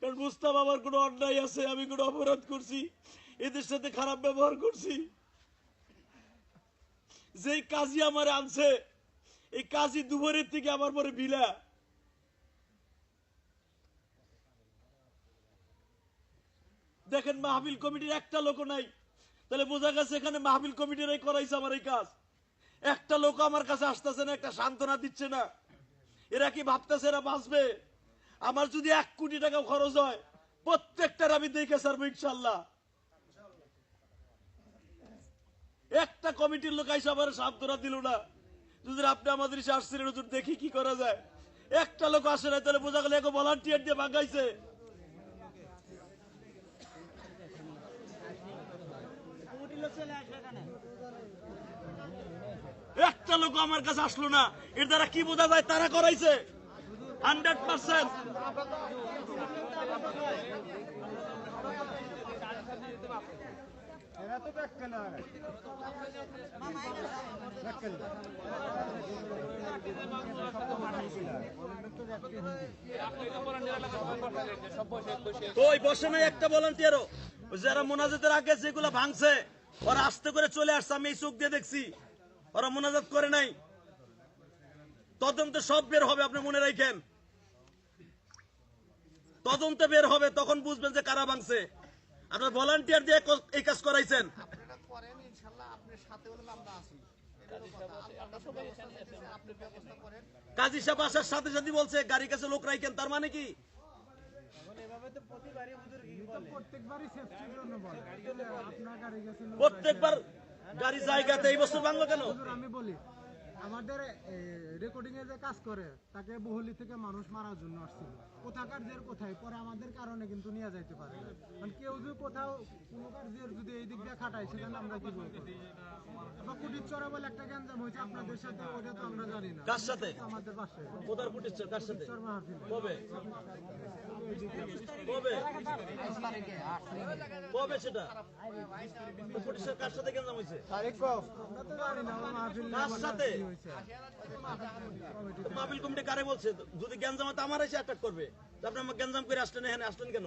কারণ মুস্তাফ আমার কোনো অন্যায় আছে, আমি কোনো অপরাধ করছি, এদের সাথে খারাপ ব্যবহার করছি। যেই কাজী আমার আনছে, এই কাজী দুপুরের থেকে আমার পরে বিলা দেখেন মাহবিল কমিটির একটা লোক নাই। তাহলে বোঝা গেছে এখানে মাহবিল কমিটিরাই করাইছে আমার এই কাজ। একটা লোক আমার কাছে আসতেছে না, একটা সান্ত্বনা দিচ্ছে না। এরা কি ভাবতেছে এরা বাঁচবে? আমার যদি এক কোটি টাকা খরচ হয়, প্রত্যেকটার আমি দেখে সারবো ইনশাল্লাহ একটা কমিটির লোক আইসা আমার সান্ত্বনা দিল না। যদি আপনি আমাদের আসছিলেন দেখি কি করা যায়। একটা লোক আসে না তাহলে বোঝা গেল এক ভলান্টিয়ার দিয়ে ভাগাইছে একটা লোক আমার কাছে আসলো না। এর দ্বারা কি বোঝা যায়? তারা করাইছে। Hundred percent. ওই বসে একটা ভলান্টিয়ারও যারা মোনাজাতের আগে যেগুলো ভাঙছে, ওরা আস্তে করে চলে আসছে, আমি এই চোখ দিয়ে দেখছি। ওরা মোনাজাত করে নাই। তদন্তে সব বের হবে, আপনি মনে রাখেন। তদন্তে বের হবে, তখন বুঝবেন যে কারা ভাঙছে। আপনার ভলান্টিয়ার দিয়ে এই কাজ করাইছেন। কাজী সাহেব আসার সাথে সাথে বলছে, গাড়ির কাছে লোক রাখেন, তার মানে কি? বলে গাড়ি প্রত্যেকবার গাড়ি জায়গাতে এই বছর ভাঙলো কেন? আমি বলি আমাদের রেকর্ডিং এ যে কাজ করে, তাকে বহুলি থেকে মানুষ মারার জন্য আসছিল। কোথাকার জের কোথায়, পরে আমাদের কারণে কিন্তু নিয়ে যাইতে পারে কেউ যদি কোথাও কোনো কার্যের যদি এই দিক দিয়ে খাটায় সেখানে আমরা কি বলব? বা কুটির চড়া বলে একটা গ্যাঞ্জাম হয়েছে আপনাদের সাথে ওটা তো আমরা জানি না। কার সাথে? আমাদের পাশে। কোথার ফুটেছে কার সাথে? কবে? কবে? কবে সেটা? ফুটেছে কার সাথে কেন হয়েছে? আমরা তো জানি না আমার মাহফিল কার সাথে? মাহফিল কমিটি কারে বলছে? যদি গ্যাঞ্জাম হয় তো আমার এসে অ্যাটাক করবে। আপনি আমার গ্যাঞ্জাম করে আসলেন এখানে? আসলেন কেন?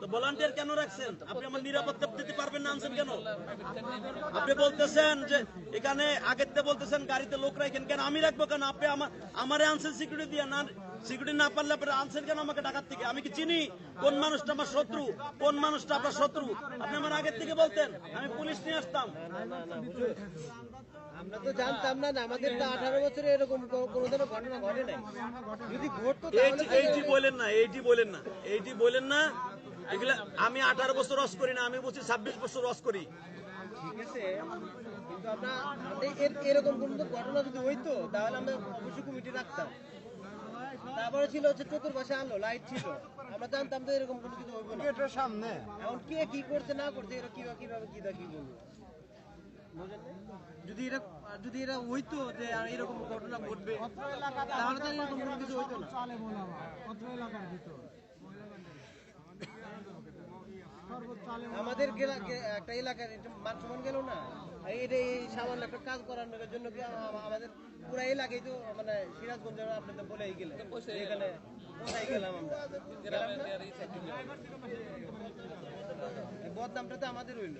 তো ভলান্টিয়ার কেন রাখছেন? আপনি আমার নিরাপত্তা দিতে পারবেন না আনছেন কেন? আপনি বলতেছেন যে এখানে আগের থেকে বলতেছেন গাড়িতে লোক রাখেন কেন? আমি রাখব কেন? আপনি আমার আমারে আনছেন সিকিউরিটি দিয়ে না সিকিউরিটি না পারলে আপনি আনছেন কেন আমাকে ডাকাত থেকে? আমি কি চিনি? কোন মানুষটা আমার শত্রু? কোন মানুষটা আপনার শত্রু? আপনি আমার আগের থেকে বলতেন আমি পুলিশ নিয়ে আসতাম। আমরা তো জানতাম না আমাদের তো আঠারো বছরে এরকম কোনোদিনও ঘটনা ঘটে নাই। যদি ঘটতো এইটি বলেন না এইটি বলেন না এইটি বলেন না এগুলা আমি আঠারো বছর রস করি না আমি বলছি ছাব্বিশ বছর রস করি। ঠিক আছে কিন্তু আমরা এরকম কোনো ঘটনা যদি হইতো তাহলে আমরা অবশ্যই কমিটি রাখতাম। তারপরে ছিল হচ্ছে চতুর্পাশে আলো লাইট ছিল। আমরা জানতাম তো এরকম কোনো কিছু হইব না। গেটের সামনে। এখন কে কি করছে না করছে এরা কীভাবে কীভাবে কি দা কি বলব? যদি এরা যদি এরা হইতো যে আর এরকম ঘটনা ঘটবে তাহলে তো এরকম কোনো কিছু হইতো না। অত্র এলাকার ভিতর। আমাদের একটা এলাকার মান সম্মান গেল না। এটা এই সামান্য একটা কাজ করানোর জন্য কি আম- আমাদের পুরো এলাকায় তো মানে সিরাজগঞ্জ আপনি তো বলেই গেলেন এখানে বদনামটা তো আমাদের হইল।